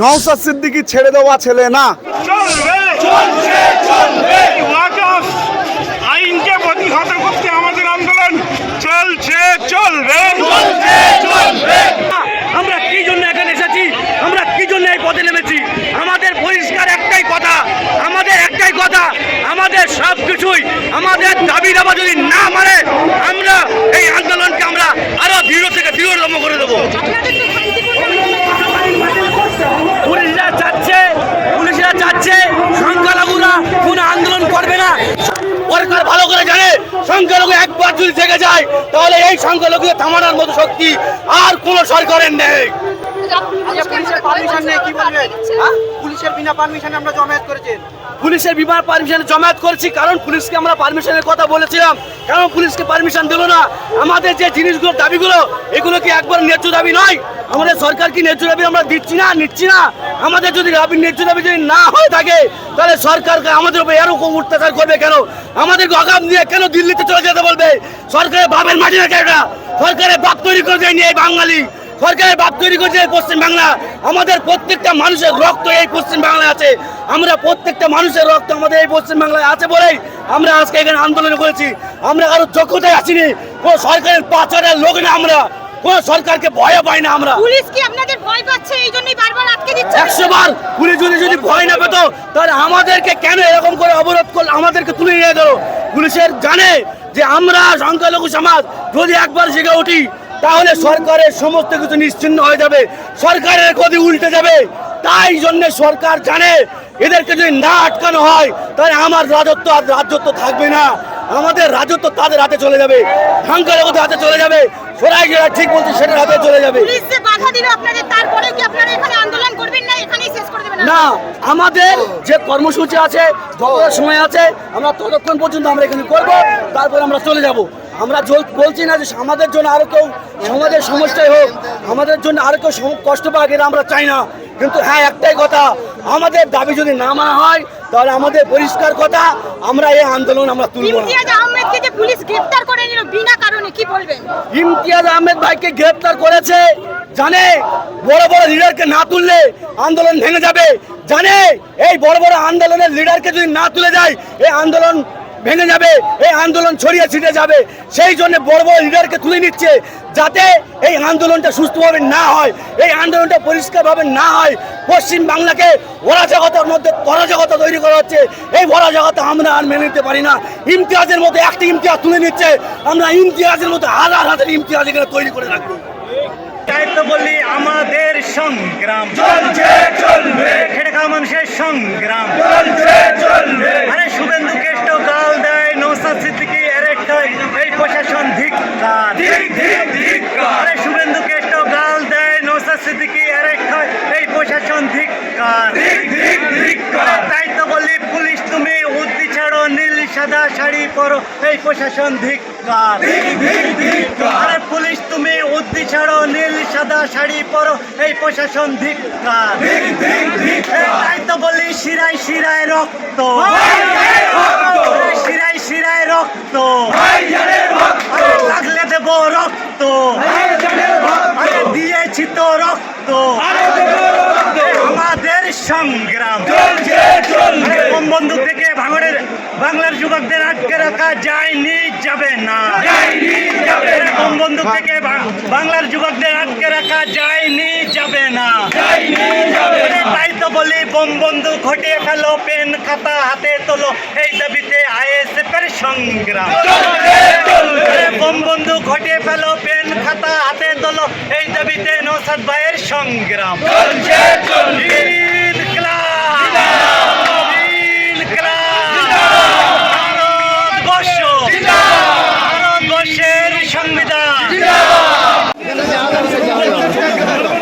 নওসাদ সিদ্দিকি ছেড়ে দেওয়া ছেলে না। চলবে। চলবে। আইনকে প্রতিহত করতে আমাদের আন্দোলন চলছে চলবে। চলছে চলবে আমরা কি জন্য এখানে এসেছি আমরা কি জন্য এই পথে নেমেছি আমাদের পরিষ্কার একটাই কথা আমাদের একটাই কথা আমাদের সব কিছুই আমাদের দাবি দাবা যদি না মানে আমরা এই আন্দোলনকে আমরা আরও দৃঢ় থেকে দৃঢ়তম করে দেবো পুলিশরা চাচ্ছে পুলিশরা চাচ্ছে সংখ্যালঘুরা কোনো আন্দোলন করবে না সরকার ভালো করে জানে সংখ্যালঘু একবার যদি থেকে যায়, তাহলে এই সংখ্যালঘুকে থামানোর মতো শক্তি আর কোনো সরকারের নেই। বলবেন? হ্যাঁ? পুলিশের বিনা পারমিশনে জমায়েত করছি। কারণ পুলিশকে আমরা পারমিশনের কথা বলেছিলাম। কারণ পুলিশকে পারমিশন দিল না। আমাদের যে জিনিসগুলো দাবিগুলো, এগুলো কি একবার ন্যায্য দাবি নয়? আমাদের সরকার কি ন্যায্য দাবি আমরা দিচ্ছি না, নিচ্ছি না? আমাদের যদি ন্যায্য দাবি যদি না হয়ে থাকে, তাহলে সরকারকে আমাদের উপর এরকম অত্যাচার করবে কেন? আমাদেরকে অগাম দিয়ে কেন দিল্লিতে চলে যেতে বলবে? সরকারের বাবের মাটি না সরকারের বাপ তৈরি করে দেয়নি এই বাঙালি। সরকারের বাপ তৈরি করেছে এই পশ্চিম বাংলা। আমাদের প্রত্যেকটা মানুষের রক্ত এই পশ্চিম বাংলায় আছে। আমরা প্রত্যেকটা মানুষের রক্ত আমাদের এই পশ্চিম বাংলায় আছে বলেই আমরা আজকে এখানে আন্দোলন করেছি। আমরা কারও যোগ্যতায় আসিনি। কোনো সরকারের পাচারের লোক না আমরা। কোনো সরকারকে ভয় পাই না আমরা। পুলিশ কি আপনাদের ভয় পাচ্ছে? এই জন্যই বারবার আটকে দিচ্ছে? একশো বার পুলিশ যদি যদি ভয় না পেতো তাহলে আমাদেরকে কেন এরকম করে অবরোধ করল? আমাদেরকে তুলে নিয়ে গেল। পুলিশের জানে যে আমরা সংখ্যালঘু সমাজ যদি একবার জেগে উঠি তাহলে সরকারের সমস্ত কিছু নিশ্চিন্ন হয়ে যাবে সরকারের গদি উল্টে যাবে। তাই জন্য সরকার জানে এদেরকে যদি না আটকানো হয় তাহলে আমার রাজত্ব আর রাজত্ব থাকবে না। আমাদের রাজত্ব তাদের হাতে চলে যাবে সংখ্যালঘুদের হাতে চলে যাবে সরাই যেটা ঠিক বলছে সেটার হাতে চলে যাবে। না আমাদের যে কর্মসূচি আছে যতটা সময় আছে আমরা ততক্ষণ পর্যন্ত আমরা এখানে করব তারপর আমরা চলে যাব। আমরা বলছি না যে আমাদের জন্য আরও কেউ সমাজের সমস্যায় হোক আমাদের জন্য আরও কেউ কষ্ট পাক এটা আমরা চাই না। কিন্তু হ্যাঁ একটাই কথা আমাদের দাবি যদি না মানা হয় তাহলে আমাদের পরিষ্কার কথা আমরা এই আন্দোলন আমরা তুলব না। আহমেদকে পুলিশ গ্রেফতার করে নিল বিনা কারণে কি বলবেন? ইমতিয়াজ আহমেদ ভাইকে গ্রেপ্তার করেছে জানে বড় বড় লিডারকে না তুললে আন্দোলন ভেঙে যাবে জানে এই বড় বড় আন্দোলনের লিডারকে যদি না তুলে যায় এই আন্দোলন ভেঙে যাবে এই আন্দোলন ছড়িয়ে ছিটে যাবে। সেই জন্য বড় বড় লিডারকে তুলে নিচ্ছে যাতে এই আন্দোলনটা সুস্থভাবে না হয় এই আন্দোলনটা পরিষ্কারভাবে না হয়। পশ্চিম বাংলাকে অরাজকতার মধ্যে অরাজকতা তৈরি করা হচ্ছে। এই অরাজকতা আমরা আর মেনে নিতে পারি না। ইমতিয়াজের মধ্যে একটা ইমতিয়াজ তুলে নিচ্ছে। আমরা ইমতিয়াজের মধ্যে হাজার হাজার ইমতিয়াজ এখানে তৈরি করে রাখব। তাই তো বললি আমাদের সংগ্রাম। চলছে চলবে। খেটে খাওয়া মানুষের সংগ্রাম। চলছে চলবে আরে শুভেন্দু কেষ্ট গাল দেয় নৌসাদ সিদ্দিকি অ্যারেস্ট হয় এই প্রশাসন ধিক্কার আরে শুভেন্দু কেষ্ট গাল দেয় নৌসাদ সিদ্দিকি অ্যারেস্ট হয় এই প্রশাসন ধিক্কার আরে তাই তো বললি পুলিশ তুমি উদ্দি ছাড়ো নীল সাদা শাড়ি পরো এই প্রশাসন ধিক্কার। আরে পুলিশ তুমি উদ্দি ছাড়ো নীল সাদা শাড়ি পরো এই প্রশাসন ধিক্কার। তাই তো বলি শিরায় শিরায় রক্ত। শিরায় শিরায় রক্ত। লাগলে দেব রক্ত। আরে দিয়েছি তো রক্ত। আমাদের সংগ্রাম। বন্ধু থেকে ভাঙড়ের বাংলার যুবকদের আটকে রাখা যায়নি যাবে না। আরে কম বন্দুক থেকে বাংলার যুবকদের আটকে রাখা যায়নি যাবে না। তাই তো বলি বোম বন্দুক ঘটিয়ে ফেলো পেন খাতা হাতে তোলো এই দাবিতে আইএসএফ এর সংগ্রাম বোম বন্দুক ঘটিয়ে ফেলো পেন খাতা হাতে তোলো এই দাবিতে নৌসাদ ভাইয়ের সংগ্রাম। ജയ്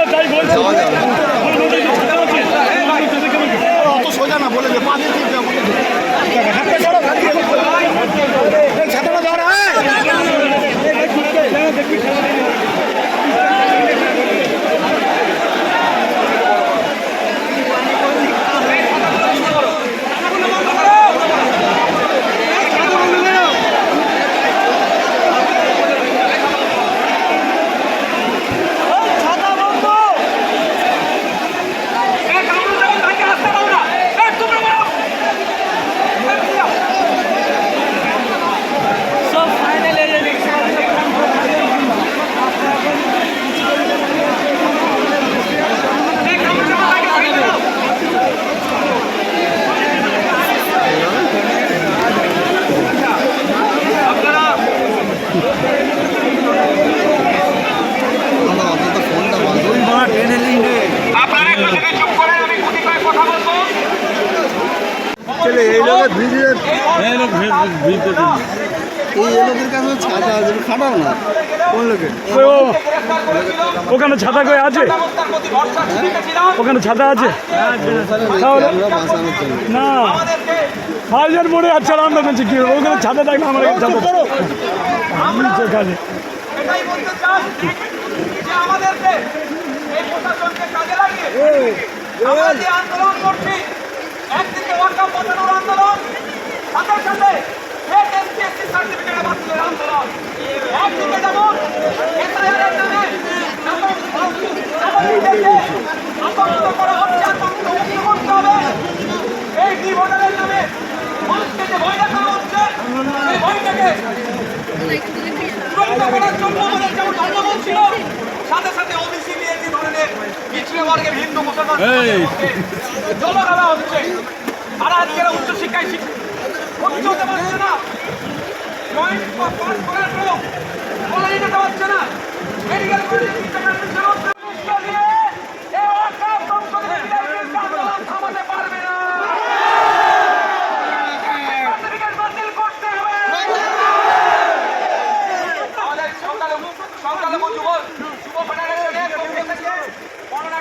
ওখানে ছাতা কই আছে? ওখানে ছাতা আছে? না। ভাইজান মনে আছে আমরা বলছি কি ওখানে ছাতা থাকলে আমার কাছে ছাতা আমি আমাদেরকে এই প্রশাসনকে কাজে লাগিয়ে আমরা যে আন্দোলন করছি একদিকে ওয়াকাম বাঁচানোর আন্দোলন, সাথে সাথে ফেক সার্টিফিকেট বাতিলের আন্দোলন। একদিকে যেমন এসআইআরের নামে নাগরিকদেরকে করা হচ্ছে আতঙ্কিত করতে হবে। এই ডিভোটারের নামে মানুষকে যে ভয় দেখানো হচ্ছে, সেই ভয়টাকে করার জন্য আমাদের যেমন ধন্যবাদ ছিল, সাথে সাথে ধরনের মুসলমান জল খেলা হচ্ছে। তারা আজকে উচ্চ শিক্ষায় শিক্ষা উচ্চ হতে পারছে না। জয়েন্ট পাস করার পর কলেজে যেতে পারছে না। মেডিকেল কলেজে দিয়ে এই অকাপ সংসদের বিদায়ীদের আন্দোলন থামাতে পারবে না সার্টিফিকেট বাতিল করতে হবে আমাদের সকালে সকালে যুব যুব ফেডারেশনের পক্ষ থেকে মৌলানা